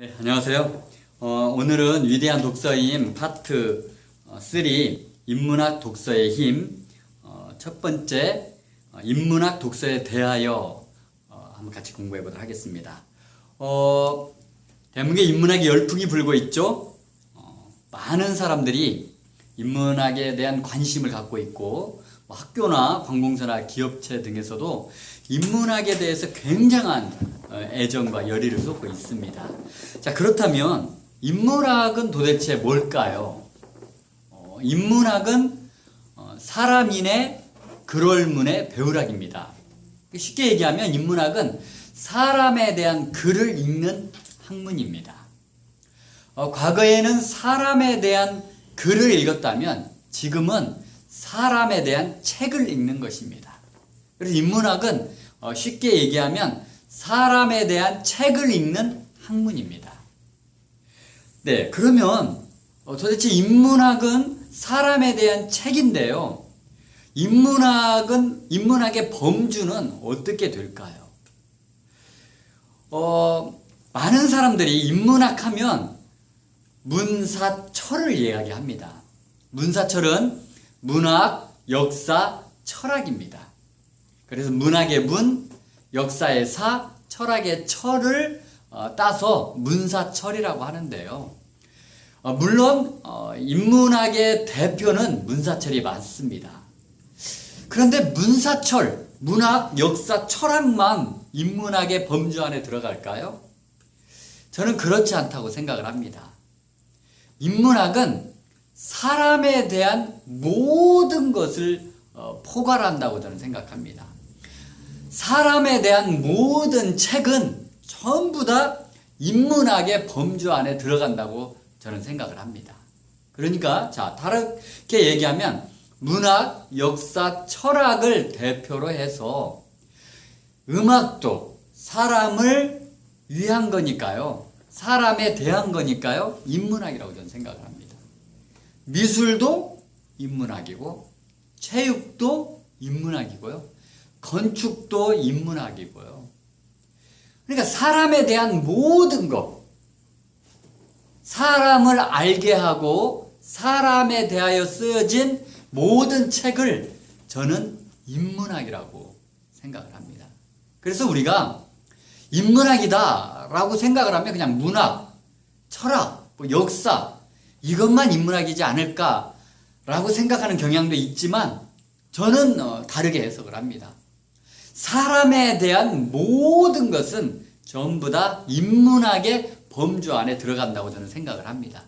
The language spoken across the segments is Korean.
네, 안녕하세요. 어, 오늘은 위대한 독서임 파트 3 인문학 독서의 힘 어, 첫 번째 어, 인문학 독서에 대하여 어, 한번 같이 공부해 보도록 하겠습니다. 어, 대한민국에 인문학이 열풍이 불고 있죠. 어, 많은 사람들이 인문학에 대한 관심을 갖고 있고 뭐 학교나 관공서나 기업체 등에서도 인문학에 대해서 굉장한 어, 애정과 열의를 쏟고 있습니다. 자 그렇다면 인문학은 도대체 뭘까요? 어, 인문학은 어, 사람인의 글월문의 배우락입니다. 쉽게 얘기하면 인문학은 사람에 대한 글을 읽는 학문입니다. 어, 과거에는 사람에 대한 글을 읽었다면 지금은 사람에 대한 책을 읽는 것입니다. 그래서 인문학은 어, 쉽게 얘기하면 사람에 대한 책을 읽는 학문입니다. 네, 그러면 어, 도대체 인문학은 사람에 대한 책인데요. 인문학은 인문학의 범주는 어떻게 될까요? 어, 많은 사람들이 인문학 하면 문사철을 이야기합니다. 문사철은 문학, 역사, 철학입니다. 그래서 문학의 문, 역사의 사, 철학의 철을 어, 따서 문사철이라고 하는데요. 어, 물론 어, 인문학의 대표는 문사철이 맞습니다. 그런데 문사철, 문학, 역사, 철학만 인문학의 범주 안에 들어갈까요? 저는 그렇지 않다고 생각을 합니다. 인문학은 사람에 대한 모든 것을 어, 포괄한다고 저는 생각합니다. 사람에 대한 모든 책은 전부 다 인문학의 범주 안에 들어간다고 저는 생각을 합니다. 그러니까 자 다르게 얘기하면 문학, 역사, 철학을 대표로 해서 음악도 사람을 위한 거니까요. 사람에 대한 거니까요. 인문학이라고 저는 생각을 합니다. 미술도 인문학이고 체육도 인문학이고요. 건축도 인문학이고요. 그러니까 사람에 대한 모든 것, 사람을 알게 하고 사람에 대하여 쓰여진 모든 책을 저는 인문학이라고 생각을 합니다. 그래서 우리가 인문학이다라고 생각을 하면 그냥 문학, 철학, 뭐 역사 이것만 인문학이지 않을까라고 생각하는 경향도 있지만 저는 어, 다르게 해석을 합니다. 사람에 대한 모든 것은 전부 다 인문학의 범주 안에 들어간다고 저는 생각을 합니다.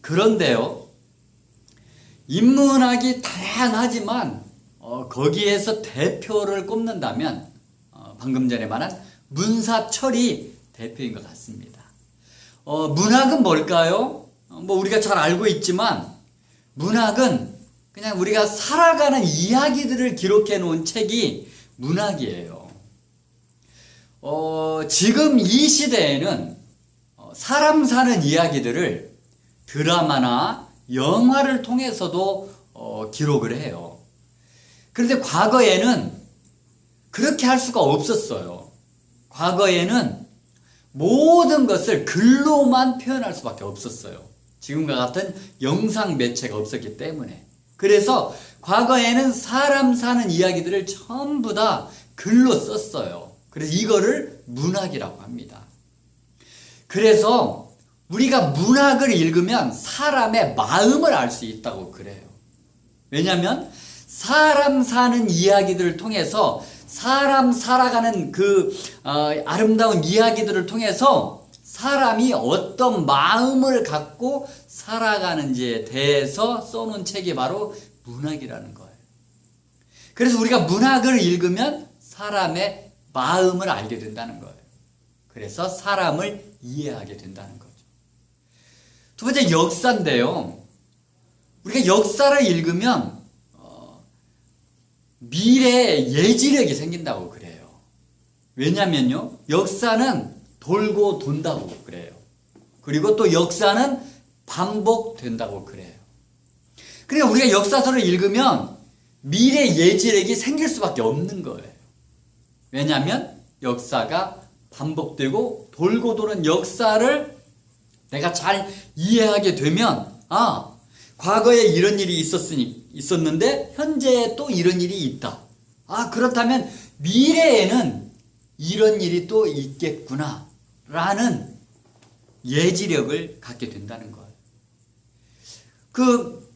그런데요, 인문학이 다양하지만 어, 거기에서 대표를 꼽는다면 어, 방금 전에 말한 문사철이 대표인 것 같습니다. 어, 문학은 뭘까요? 어, 뭐 우리가 잘 알고 있지만 문학은 그냥 우리가 살아가는 이야기들을 기록해 놓은 책이 문학이에요. 어, 지금 이 시대에는 어, 사람 사는 이야기들을 드라마나 영화를 통해서도 어, 기록을 해요. 그런데 과거에는 그렇게 할 수가 없었어요. 과거에는 모든 것을 글로만 표현할 수밖에 없었어요. 지금과 같은 영상 매체가 없었기 때문에. 그래서 과거에는 사람 사는 이야기들을 전부 다 글로 썼어요. 그래서 이거를 문학이라고 합니다. 그래서 우리가 문학을 읽으면 사람의 마음을 알 수 있다고 그래요. 왜냐하면 사람 사는 이야기들을 통해서 사람 살아가는 그 어, 아름다운 이야기들을 통해서 사람이 어떤 마음을 갖고 살아가는지에 대해서 써놓은 책이 바로 문학이라는 거예요. 그래서 우리가 문학을 읽으면 사람의 마음을 알게 된다는 거예요. 그래서 사람을 이해하게 된다는 거죠. 두 번째 역사인데요. 우리가 역사를 읽으면 어, 미래의 예지력이 생긴다고 그래요. 왜냐면요. 역사는 돌고 돈다고 그래요. 그리고 또 역사는 반복된다고 그래요. 그러니까 우리가 역사서를 읽으면 미래 예지력이 생길 수밖에 없는 거예요. 왜냐하면 역사가 반복되고 돌고 도는 역사를 내가 잘 이해하게 되면 아 과거에 이런 일이 있었으니 있었는데 현재에 또 이런 일이 있다. 아 그렇다면 미래에는 이런 일이 또 있겠구나 라는 예지력을 갖게 된다는 거예요. 그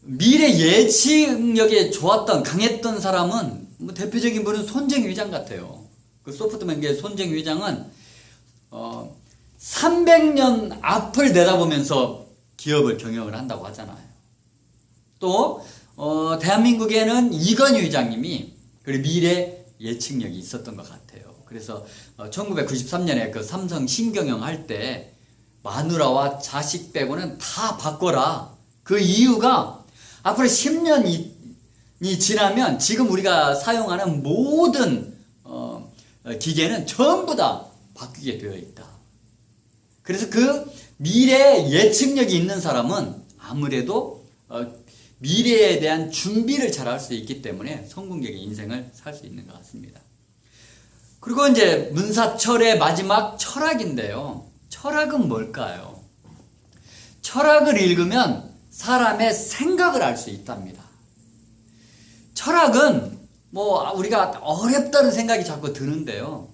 미래 예측력에 좋았던 강했던 사람은 뭐 대표적인 분은 손정희 회장 같아요. 그 소프트뱅크의 손정희 회장은 어 300년 앞을 내다보면서 기업을 경영을 한다고 하잖아요. 또 어, 대한민국에는 이건희 회장님이 그 미래 예측력이 있었던 것 같아요. 그래서 어, 1993년에 그 삼성 신경영 할 때 마누라와 자식 빼고는 다 바꿔라. 그 이유가 앞으로 10년이 지나면 지금 우리가 사용하는 모든 어, 어, 기계는 전부 다 바뀌게 되어 있다. 그래서 그 미래 예측력이 있는 사람은 아무래도 어, 미래에 대한 준비를 잘 할 수 있기 때문에 성공적인 인생을 살 수 있는 것 같습니다. 그리고 이제 문사철의 마지막 철학인데요. 철학은 뭘까요? 철학을 읽으면 사람의 생각을 알 수 있답니다. 철학은 뭐 우리가 어렵다는 생각이 자꾸 드는데요.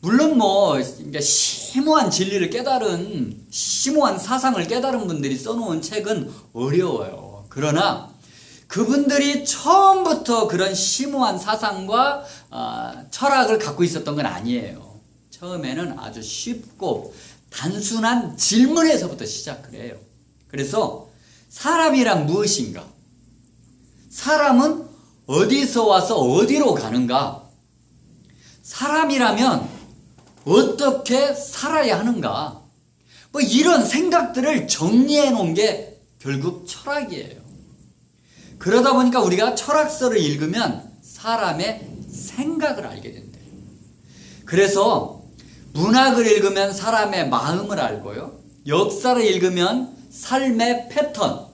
물론 뭐 이제 심오한 진리를 깨달은 심오한 사상을 깨달은 분들이 써놓은 책은 어려워요. 그러나 그분들이 처음부터 그런 심오한 사상과 아, 철학을 갖고 있었던 건 아니에요. 처음에는 아주 쉽고 단순한 질문에서부터 시작을 해요. 그래서 사람이란 무엇인가? 사람은 어디서 와서 어디로 가는가? 사람이라면 어떻게 살아야 하는가? 뭐 이런 생각들을 정리해 놓은 게 결국 철학이에요. 그러다 보니까 우리가 철학서를 읽으면 사람의 생각을 알게 된대요. 그래서 문학을 읽으면 사람의 마음을 알고요. 역사를 읽으면 삶의 패턴,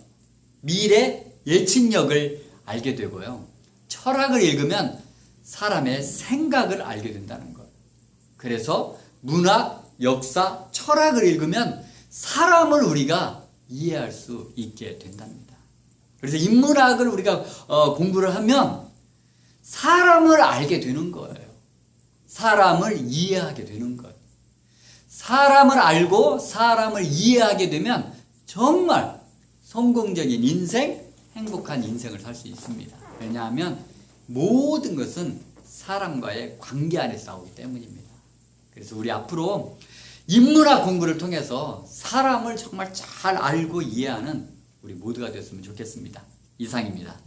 미래 예측력을 알게 되고요. 철학을 읽으면 사람의 생각을 알게 된다는 거예요. 그래서 문학, 역사, 철학을 읽으면 사람을 우리가 이해할 수 있게 된답니다. 그래서 인문학을 우리가 어, 공부를 하면 사람을 알게 되는 거예요. 사람을 이해하게 되는 거예요. 사람을 알고 사람을 이해하게 되면 정말 성공적인 인생, 행복한 인생을 살 수 있습니다. 왜냐하면 모든 것은 사람과의 관계 안에 싸우기 때문입니다. 그래서 우리 앞으로 인문학 공부를 통해서 사람을 정말 잘 알고 이해하는 우리 모두가 되었으면 좋겠습니다. 이상입니다.